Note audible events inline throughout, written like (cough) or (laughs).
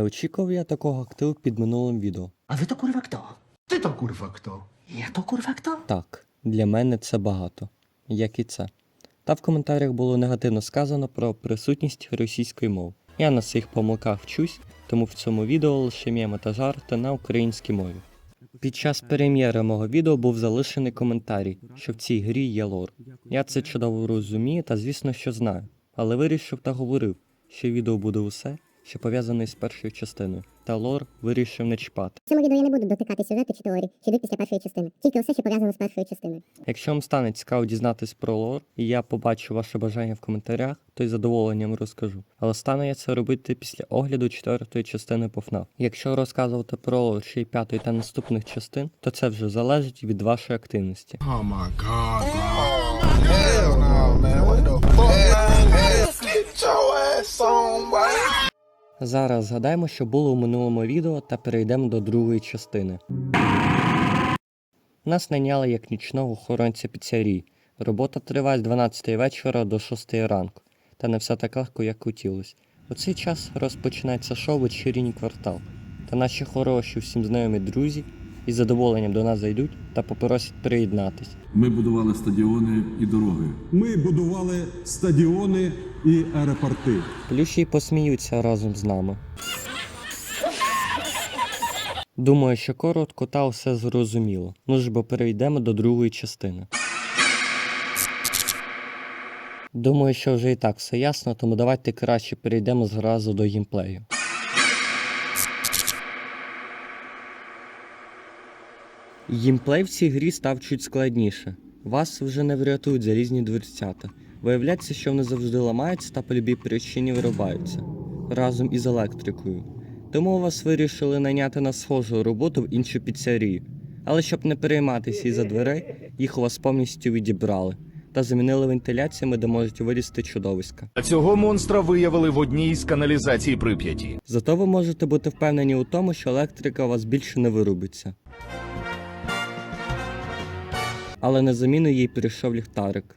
Не очікував я такого активу під минулим відео. A wy to kurwa kto? Ty to kurwa kto? Ja to kurwa kto? Так, для мене це багато, як і це. Та в коментарях було негативно сказано про присутність російської мови. Я на своїх помилках вчусь, тому в цьому відео лише мємо та жарти на українській мові. Під час прем'єри мого відео був залишений коментарій, що в цій грі є лор. Я це чудово розумію та звісно, що знаю, але вирішив та говорив, що відео буде усе, що пов'язане з першою частиною, та лор вирішив не чіпати. В цьому відео я не буду дотикати сюжету чи теорії, що йдуть після першої частини. Тільки все, що пов'язано з першою частиною. Якщо вам стане цікаво дізнатись про лор, і я побачу ваше бажання в коментарях, то й з задоволенням розкажу. Але стану я це робити після огляду четвертої частини по FNAF. Якщо розказувати про лор ще й п'ятої та наступних частин, то це вже залежить від вашої активності. Oh my god. Hell no, man. What the fuck, man? Get your ass on. Зараз згадаємо, що було у минулому відео, та перейдемо до другої частини. Нас найняли як нічного охоронця піцерії. Робота триває з 12 вечора до 6 ранку, та не все так легко, як хотілося. У цей час розпочинається шоу вечірній квартал, та наші хороші всім знайомі друзі із задоволенням до нас зайдуть та попросять приєднатись. Ми будували стадіони і дороги. Ми будували стадіони і аеропорти. Плющі посміються разом з нами. Думаю, що коротко та все зрозуміло. Ну ж бо перейдемо до другої частини. Думаю, що вже і так все ясно, тому давайте краще перейдемо зразу до геймплею. Геймплей в цій грі став чуть складніше. Вас вже не врятують залізні дверцята. Виявляється, що вони завжди ламаються та по любій причині вирубаються разом із електрикою. Тому вас вирішили найняти на схожу роботу в іншу піцерію. Але щоб не перейматися із-за дверей, їх у вас повністю відібрали та замінили вентиляціями, де можуть вилізти чудовиська. А Цього монстра виявили в одній з каналізацій Прип'яті. Зато ви можете бути впевнені у тому, що електрика у вас більше не вирубиться. Але на заміну їй прийшов ліхтарик.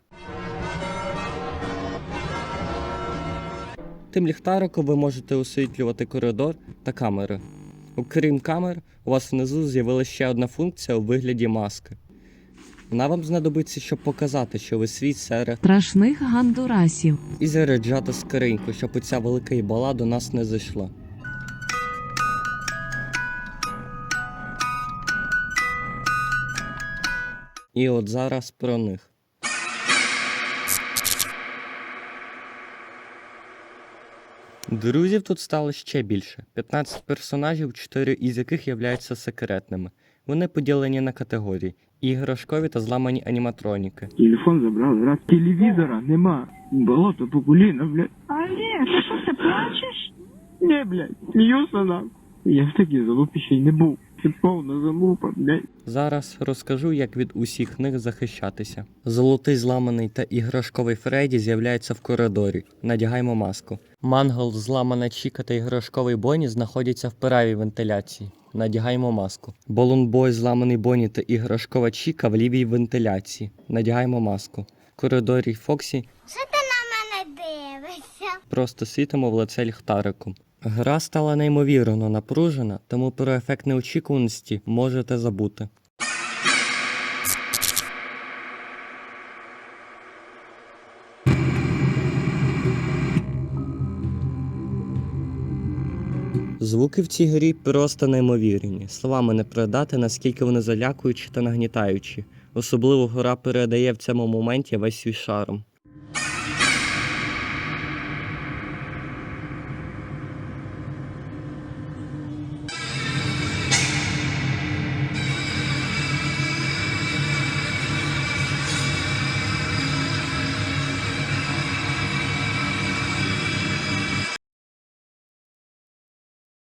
Тим ліхтариком ви можете освітлювати коридор та камери. Окрім камер, у вас внизу з'явилася ще одна функція у вигляді маски. Вона вам знадобиться, щоб показати, що ви свій серед страшних гандурасів. і заряджати скриньку, щоб оця велика ібала до нас не зайшла. І от зараз про них. Друзів тут стало ще більше: 15 персонажів, 4 із яких являються секретними. Вони поділені на категорії іграшкові та зламані аніматроніки. Телефон забрали, раз телевізора нема. Болото по коліна, блядь. Олег, ти що, ти плачеш? Не, блядь, сміюся нам. Я в такій залупі ще й не був. Це повна залупа, блядь. Зараз розкажу, як від усіх них захищатися. Золотий зламаний та іграшковий Фредді з'являються в коридорі. Надягаємо маску. Мангл, зламана Чіка та іграшковий Бонні знаходяться в правій вентиляції. Надягаємо маску. Болунбой, зламаний Бонні та іграшкова Чіка в лівій вентиляції. Надягаємо маску. В коридорі Фоксі Що ти на мене дивишся? просто світимо в лице ліхтариком. Гра стала неймовірно напружена, тому про ефект неочікуваності можете забути. Звуки в цій грі просто неймовірні. Словами не передати, наскільки вони залякуючі та нагнітаючі. Особливо гра передає в цьому моменті весь свій шарм.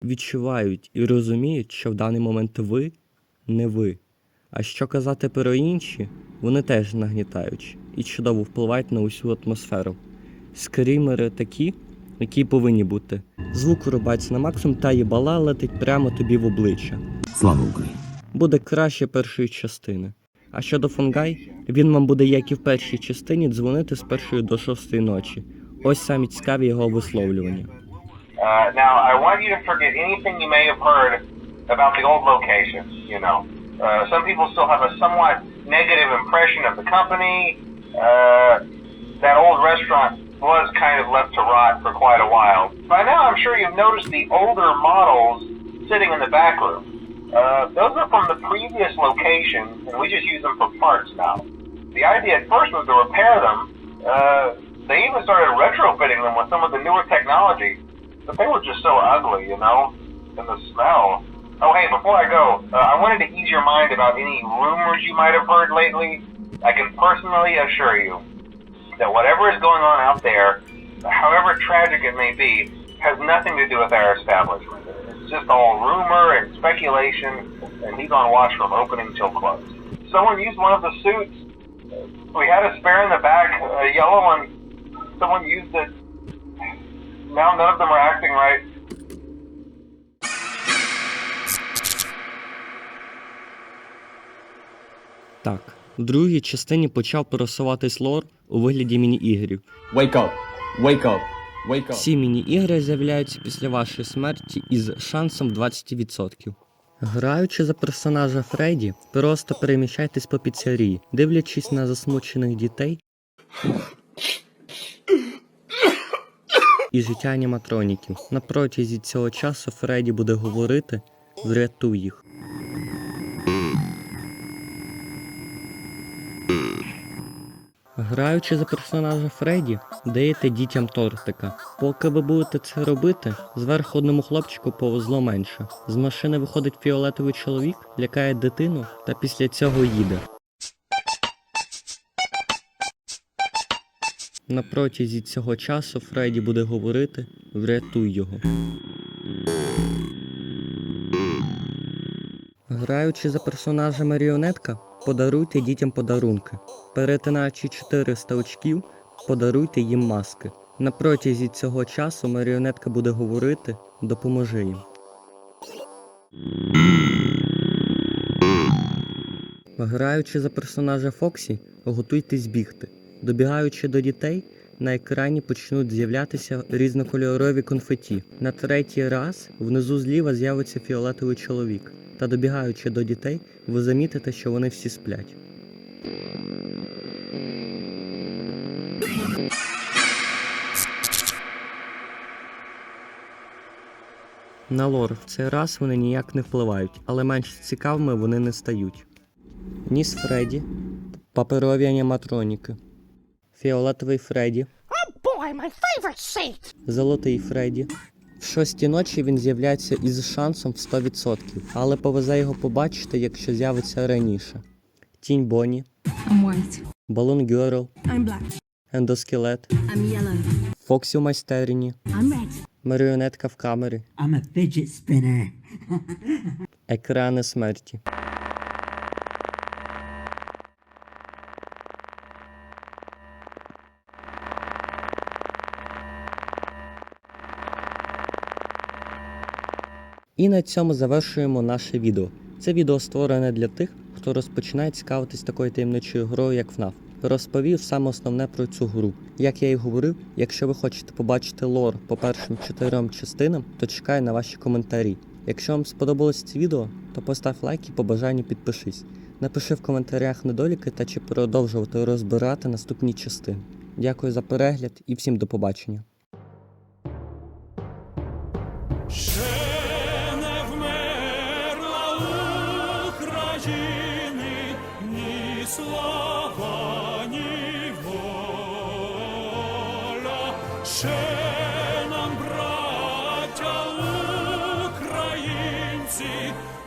Відчувають і розуміють, що в даний момент ви не ви. А що казати про інші, вони теж нагнітаючі і чудово впливають на усю атмосферу. Скрімери такі, які повинні бути. Звук рубається на максимум та їбала летить прямо тобі в обличчя. Слава Україні! Буде краще першої частини. А щодо Фунгай, він вам буде, як і в першій частині, дзвонити з першої до шостої ночі. Ось самі цікаві його висловлювання. Uh, now, I want you to forget anything you may have heard about the old location. You know, uh, some people still have a somewhat negative impression of the company. Uh, that old restaurant was kind of left to rot for quite a while. By now, I'm sure you've noticed the older models sitting in the back room. Uh, those are from the previous location, and we just use them for parts now. The idea at first was to repair them. Uh, they even started retrofitting them with some of the newer technology, but they were just so ugly, you know, and the smell. Oh, hey, before I go, uh, I wanted to ease your mind about any rumors you might have heard lately. I can personally assure you that whatever is going on out there, however tragic it may be, has nothing to do with our establishment. It's just all rumor and speculation, and he's on watch from opening till close. Someone used one of the suits. We had a spare in the back, a yellow one. Someone used it. Now none of them are acting right. Так, в другій частині почав просуватись лор у вигляді міні-ігрів. Wake up. Wake up. Wake up. Всі міні-ігри з'являються після вашої смерті із шансом 20%. Граючи за персонажа Фредді, просто переміщайтесь по піцерії, дивлячись на засмучених дітей і життя аніматроніків. На протязі цього часу Фредді буде говорити врятуй їх. Граючи за персонажа Фредді, даєте дітям тортика. Поки ви будете це робити, зверху одному хлопчику повезло менше. З машини виходить фіолетовий чоловік, лякає дитину та після цього їде. На протязі цього часу Фредді буде говорити врятуй його. Граючи за персонажа маріонетка, подаруйте дітям подарунки. Перетинаючи 400 очків, подаруйте їм маски. На протязі цього часу маріонетка буде говорити допоможи їм. Граючи за персонажа Фоксі, готуйтесь бігти. Добігаючи до дітей, на екрані почнуть з'являтися різнокольорові конфеті. На третій раз внизу зліва з'явиться фіолетовий чоловік. Та добігаючи до дітей, ви замітите, що вони всі сплять. На лор в цей раз вони ніяк не впливають, але менш цікавими вони не стають. Ніс Фредді, паперові аніматроніки, фіолетовий Фредді, золотий Фредді. В шостій ночі він з'являється із шансом в 100%, але повезе його побачити, якщо з'явиться раніше. Тінь Бонні, I'm white. Балун Герл, I'm black. Ендоскелет, I'm yellow. Фоксі у майстерні, I'm red. маріонетка в камері, I'm a fidget spinner. (laughs) екрани смерті. І на цьому завершуємо наше відео. Це відео створене для тих, хто розпочинає цікавитись такою таємничою грою, як FNAF. Розповів саме основне про цю гру. Як я і говорив, якщо ви хочете побачити лор по першим чотирьом частинам, то чекаю на ваші коментарі. Якщо вам сподобалось це відео, то постав лайк і по бажанню підпишись. Напиши в коментарях недоліки та чи продовжувати розбирати наступні частини. Дякую за перегляд і всім до побачення.